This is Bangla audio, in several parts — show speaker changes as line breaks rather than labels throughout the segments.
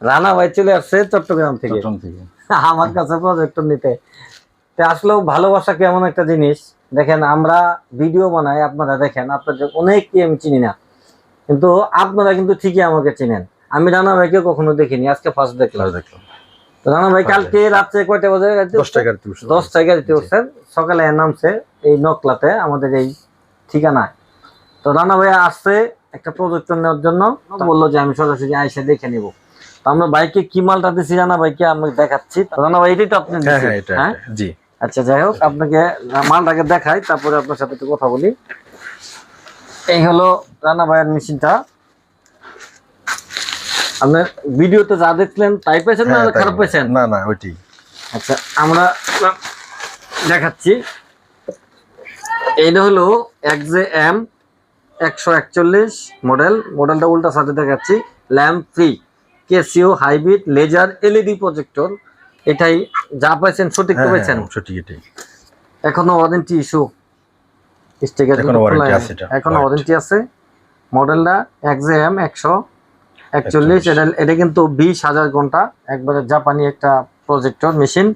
রানা ভাই চলে আসছে চট্টগ্রাম থেকে। আমার কাছে প্রজেক্টর নিতে। তো আসলেও ভালোবাসা কেমন একটা জিনিস? দেখেন আমরা ভিডিও বানাই আপনারা দেখেন আপনাদের অনেককে আমি চিনি না। কিন্তু আপনারা কিন্তু ঠিকই আমাকে চিনেন। আমি রানা ভাইকে কখনো দেখিনি আজকে ফার্স্ট দেখলাম।
দেখলাম।
রানা ভাই কালকে রাত্রে কয়টা বাজে? দশটায় গাড়িতে উঠছেন সকালে নামছে এই নকলাতে আমাদের এই ঠিকানায়। তো রানা ভাই আসছে একটা প্রজেক্টর নেওয়ার জন্য। বলল যে আমি সরাসরি আইসা দেখে নিব। তো আমরা বাইকে কি মালটা দিছি রানা ভাইকে আমি দেখাচ্ছি। রানা ভাই এটাই তো আপনি
হ্যাঁ হ্যাঁ এটা
হ্যাঁ?
জি।
আচ্ছা যাই হোক আপনাকে মালটাকে দেখাই তারপরে আপনার সাথে একটু কথা বলি। এই হলো রানা ভাইয়ের মেশিনটা। আপনার ভিডিওতে যা দেখলেন তাই পেয়েছেন না
হ্যাঁ,
খারাপ পেয়েছেন
না না ওইটি
আচ্ছা আমরা দেখাচ্ছি। এইটা হলো এক্সে এম একশো একচল্লিশ মডেল। মডেলটা উল্টা সাথে দেখাচ্ছি। Lamp free. Casio hybrid laser LED projector. এটাই যা পাইছেন সঠিক তো
হ্যাঁ
পাইছেন?
হ্যাঁ, সঠিক এটাই।
এখনও ওয়ারেন্টি ইস্যু স্টিকার
এখনও।
ওয়ারেন্টি আছে মডেলটা এম একশো একচল্লিশ এটা এটা কিন্তু বিশ হাজার ঘণ্টা একবারে জাপানি একটা প্রজেক্টর মেশিন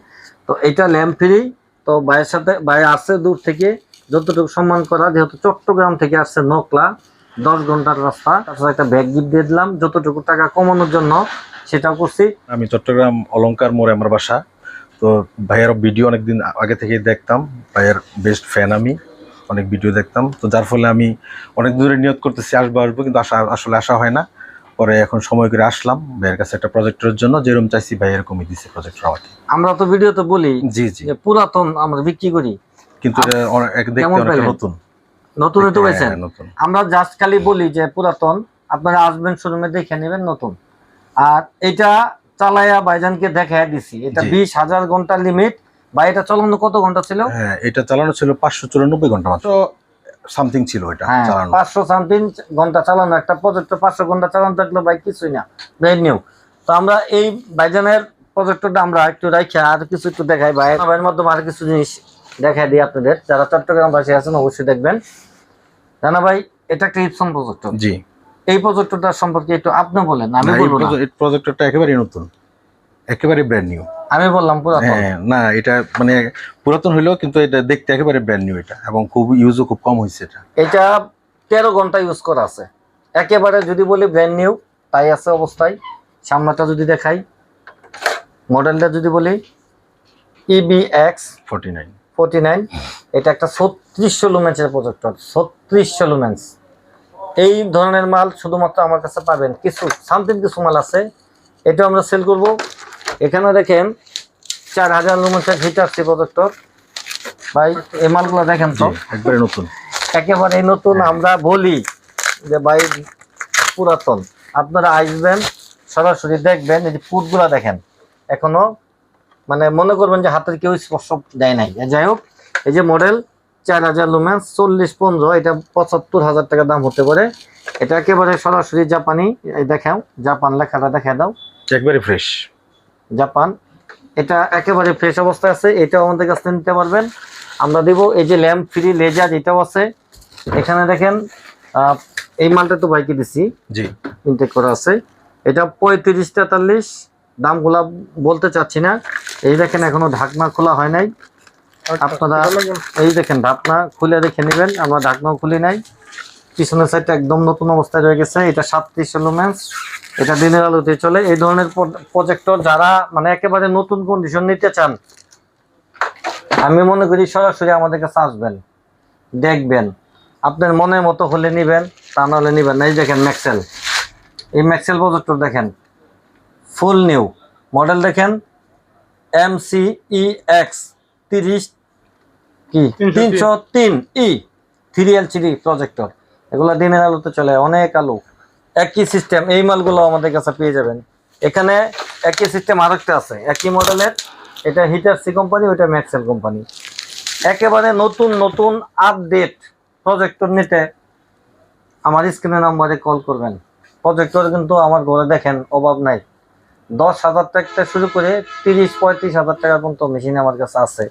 তো এটা ল্যাম্প ফ্রি তো ভাইয়ের সাথে ভাই আসছে দূর থেকে যতটুকু সম্মান করা যেহেতু চট্টগ্রাম থেকে আসছে নকলা দশ ঘণ্টার রাস্তা তাছাড়া একটা ব্যাগ গিফট দিয়ে দিলাম। যতটুকু টাকা কমানোর জন্য সেটাও করছি।
আমি চট্টগ্রাম অলঙ্কার মোড়ে আমার বাসা। তো ভাইয়ের ভিডিও অনেকদিন আগে থেকেই দেখতাম। ভাইয়ের বেস্ট ফ্যান আমি অনেক ভিডিও দেখতাম। তো যার ফলে আমি অনেক দূরে নিয়োগ করতেছি আসব আসব কিন্তু আসা আসলে আসা হয় না। পরে এখন সময় করে আসলাম। ভাইয়ের কাছে একটা প্রজেক্টের জন্য যেরকম চাইছি ভাই এরকমই দিছে প্রজেক্টর আমাকে।
আমরা তো ভিডিও তো বলি
জি জি।
পুরাতন আমরা বিক্রি করি।
কিন্তু অনেক-? নতুন।
নতুন তো পেয়েছেন
হ্যাঁ,
আমরা জাস্ট খালি বলি যে পুরাতন আপনারা আসবেন শোরুমে দেখে নেবেন নতুন। আর এটা চালায়া ভাইজানকে দেখায় দিছি। এটা বিশ হাজার ঘণ্টা লিমিট বা এটা চালানো কত ঘণ্টা ছিল?
হ্যাঁ এটা চালানো ছিল পাঁচশো চুরানব্বই ঘণ্টা মাত্র। সামথিং ছিল এটা
হ্যাঁ
চালানো।
পাঁচশো সামথিং ঘণ্টা চালানো। একটা প্রজেক্ট পাঁচশো ঘণ্টা চালানো থাকলে ভাই কিছুই না। ব্র্যান্ড নিউ তো আমরা এই ভাইজানের প্রজেক্টরটা আমরা একটু রাখি আর কিছু একটু দেখাই ভাই। ভাইয়ের মাধ্যমে আর কিছু জিনিস দেখাই দিই আপনাদের। যারা চট্টগ্রাম বাসী আছেন অবশ্যই দেখবেন। জানা ভাই এটা একটা ইপসন প্রজেক্টর
জি।
এই প্রজেক্টরটা সম্পর্কে একটু আপনি বলেন আমি বলব না।
এই প্রজেক্টরটা একেবারেই নতুন। একেবারে ব্র্যান্ড নিউ
আমি বললাম পুরাতন।
হ্যাঁ না এটা মানে পুরাতন হইলেও কিন্তু এটা দেখতে একেবারে ব্র্যান্ড নিউ এটা এবং খুব ইউজও খুব কম হয়েছে এটা।
এটা তেরো ঘণ্টা ইউজ করা আছে। একেবারে যদি বলি ব্র্যান্ড নিউ তাই আছে অবস্থায়। সামনাটা যদি দেখাই মডেলটা যদি বলি EB X
forty nine
forty nine. এটা একটা ছত্রিশশো লুমেন্সের প্রজেক্টর ছত্রিশশো লুমেন্স। এই ধরনের মাল শুধুমাত্র আমার কাছে পাবেন। কিছু সামথিং কিছু মাল আছে এটা আমরা সেল করব। এখানে দেখেন চার হাজার লুমেন্সের হিটারসি প্রজেক্টর। ভাই এই মালগুলো দেখেন তো।
একবারে নতুন।
একেবারে নতুন আমরা বলি যে ভাই পুরাতন। আপনারা আসবেন সরাসরি দেখবেন এই যে ফুটগুলা দেখেন এখনও মানে মনে করবেন যে হাতের কেউ স্পর্শ দেয় নাই। যাই হোক এই যে মডেল চার হাজার লুমেন্স চল্লিশ পনেরো এটা পঁচাত্তর হাজার টাকা দাম হতে পারে। এটা একেবারে সরাসরি জাপানি দেখাও জাপান লেখাটা দেখা দাও।
একবারে ফ্রেশ
জাপান এটা একেবারে ফ্রেশ অবস্থায় আছে এটাও আমাদের কাছ নিতে পারবেন। আমরা দেব এই যে ল্যাম্প ফ্রি লেজার এটাও আছে। এখানে দেখেন এই মালটা তো বাইকে দিছি।
জি।
ইনটেক করা আছে। এটা পঁয়ত্রিশ তেতাল্লিশ দামগুলা বলতে চাচ্ছি না। এই দেখেন এখনও ঢাকনা খোলা হয় নাই। আপনারা এই দেখেন ঢাকনা খুলে দেখে নেবেন আমরা ঢাকনাও খুলি নাই। পিছনের সাইডটা একদম নতুন অবস্থায় রয়ে গেছে এটা সাতত্রিশ লুমেন্স এটা দিনের আলোতে চলে। এই ধরনের প্রজেক্টর যারা মানে একেবারে নতুন কন্ডিশন নিতে চান আমি মনে করি সরাসরি আমাদের কাছে আসবেন দেখবেন। আপনার মনের মতো হলে নিবেন তা নাহলে নিবেন এই দেখেন ম্যাক্সেল এই ম্যাক্সেল প্রজেক্টর দেখেন ফুল নিউ মডেল দেখেন এম সি ই এক্স তিরিশ কি? তিনশো তিন। ই। থ্রি এলসিডি প্রজেক্টর এগুলো দিনের আলোতে চলে অনেক আলো। একই সিস্টেম এই মালগুলো আমাদের কাছে পেয়ে যাবেন। এখানে একই সিস্টেম আরেকটা আছে একই মডেলের এটা হিটার সি কোম্পানি ওইটা ম্যাক্সেল কোম্পানি একেবারে নতুন নতুন আপডেট প্রজেক্টর নিতে আমার স্ক্রিনের নাম্বারে কল করবেন। প্রজেক্টর কিন্তু আমার ঘরে দেখেন অভাব নাই। দশ হাজার টাকা শুরু করে তিরিশ, পঁয়ত্রিশ হাজার টাকা পর্যন্ত মেশিন আমার কাছে আছে।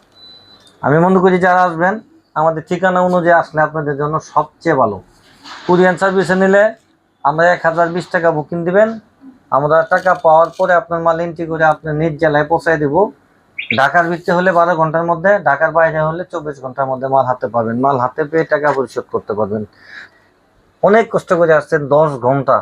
আমি মনে করি যারা আসবেন, আমাদের ঠিকানা অনুযায়ী আসলে আপনাদের জন্য সবচেয়ে ভালো। কুরিয়ান সার্ভিসে নিলে আমরা এক হাজার বিশ টাকা বুকিং দিবেন। আমরা টাকা পাওয়ার পরে আপনার মাল এন্ট্রি করে আপনার নিজ জেলায় পৌঁছায় দেবো। ঢাকার ভিতরে হলে বারো ঘণ্টার মধ্যে, ঢাকার বাইরে হলে চব্বিশ ঘণ্টার মধ্যে মাল হাতে পাবেন। মাল হাতে পেয়ে টাকা পরিশোধ করতে পারবেন। অনেক কষ্ট করে আসছেন, দশ ঘণ্টা।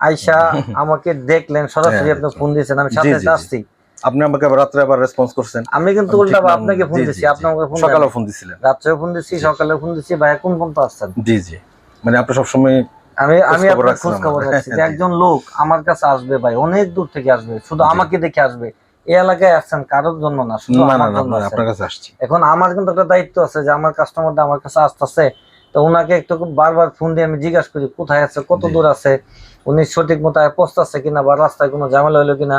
আইসা আমাকে দেখলেন সরাসরি
হ্যাঁ,
আপনি ফোন দিয়েছেন আমি সাথে। আসছি।
আপনি আমাকে রাত্রে আবার রেসপন্স করছেন।
আমি কিন্তু উল্টা আপনাকে ফোন
জি।
আপনি আমাকে ফোন
সকালেও ফোন দিছিলেন।
রাত্রেও ফোন দিচ্ছি সকালে ফোন দিচ্ছি ভাইয়া কোন পর্যন্ত আসছেন?
জি জি। মানে আপনি সবসময়
আমি আমি
খোঁজ
আপনার খোঁজ খবর। রাখছি যে একজন লোক আমার কাছে আসবে ভাই অনেক দূর থেকে আসবে শুধু আমাকে দেখে আসবে। এই এলাকায় আসছেন কারোর জন্য না শুধু আমার জন্য
আপনার কাছে আসছি।
এখন আমার কিন্তু একটা দায়িত্ব আছে যে আমার কাস্টমারটা আমার কাছে আসতেছে তো ওনাকে একটু বারবার ফোন দিয়ে আমি জিজ্ঞাসা করি কোথায় আছে? কত দূর আছে? উনি সঠিক মতো পৌঁছাচ্ছে কিনা বা রাস্তায় কোনো ঝামেলা হলো কিনা?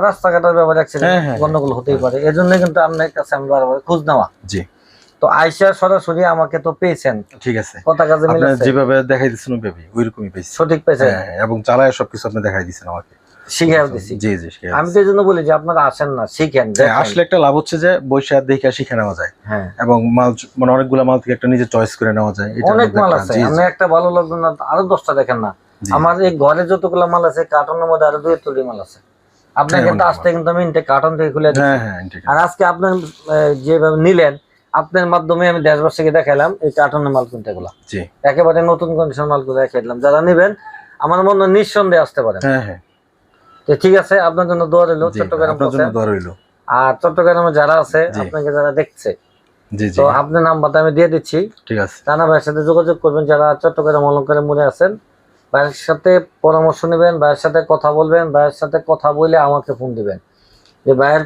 রাস্তাঘাটের ব্যাপারে
হ্যাঁ, হ্যাঁ,
গন্ডগোল হতেই পারে। এই জন্য কিন্তু আপনার কাছে আমি বারবার খোঁজ নেওয়া।
জি।
তো আইসা সরাসরি আমাকে তো পেয়েছেন।
ঠিক আছে।
কথা কাজে মিলেছে
যেভাবে দেখাই দিচ্ছেন ওইভাবে ওইরকমই পেয়েছি।
সঠিক পেয়েছেন।
হ্যাঁ, হ্যাঁ, এবং চালায় সবকিছু আপনি দেখাই দিচ্ছেন আমাকে।
শিখেও দিছি।
জি জি শিখে
আমি তো জন্য বলি যে আপনারা আসেন না শিখেন
হ্যাঁ, আসলে একটা লাভ হচ্ছে যে বৈশা দেখে শিখে নেওয়া যায়।
হ্যাঁ।
এবং মাল মানে অনেকগুলো মাল থেকে একটা নিজে চয়েস করে নেওয়া যায় এটা
অনেক মাল
একটা-
আছে।
জি, জি,
আমি একটা ভালো লাগল না আরও দশটা দেখেন না। আমার এই ঘরে যতগুলো মাল আছে কার্টনের মধ্যে আরও দুই তুলি মাল আছে। আপনার
হ্যাঁ,
কিন্তু আসতে কিন্তু আমি কার্টন থেকে খুলে আর আজকে আপনার যেভাবে নিলেন আপনার মাধ্যমে আমি দেশবাসীকে দেখালাম এই কার্টনের মাল কিনতে গুলা। একেবারে নতুন কন্ডিশন মালগুলো দেখাই দিলাম যারা নেবেন আমার মনে হয় নিঃসন্দেহে আসতে পারেন।
হ্যাঁ হ্যাঁ।
ঠিক আছে আপনার জন্য দোয়া রইল চট্টগ্রাম
আপনার জন্য দোয়া রইল।
আর চট্টগ্রামে যারা আছে আপনাকে যারা দেখছে তো আপনার নাম্বারটা আমি দিয়ে দিচ্ছি।
ঠিক আছে।
রানা ভাইয়ের সাথে যোগাযোগ করবেন যারা চট্টগ্রাম অলঙ্কারে মনে আছেন। ভাইয়ের সাথে পরামর্শ নেবেন ভাইয়ের সাথে কথা বলবেন ভাইয়ের সাথে কথা বলে আমাকে ফোন দিবেন। যে ভাইয়ের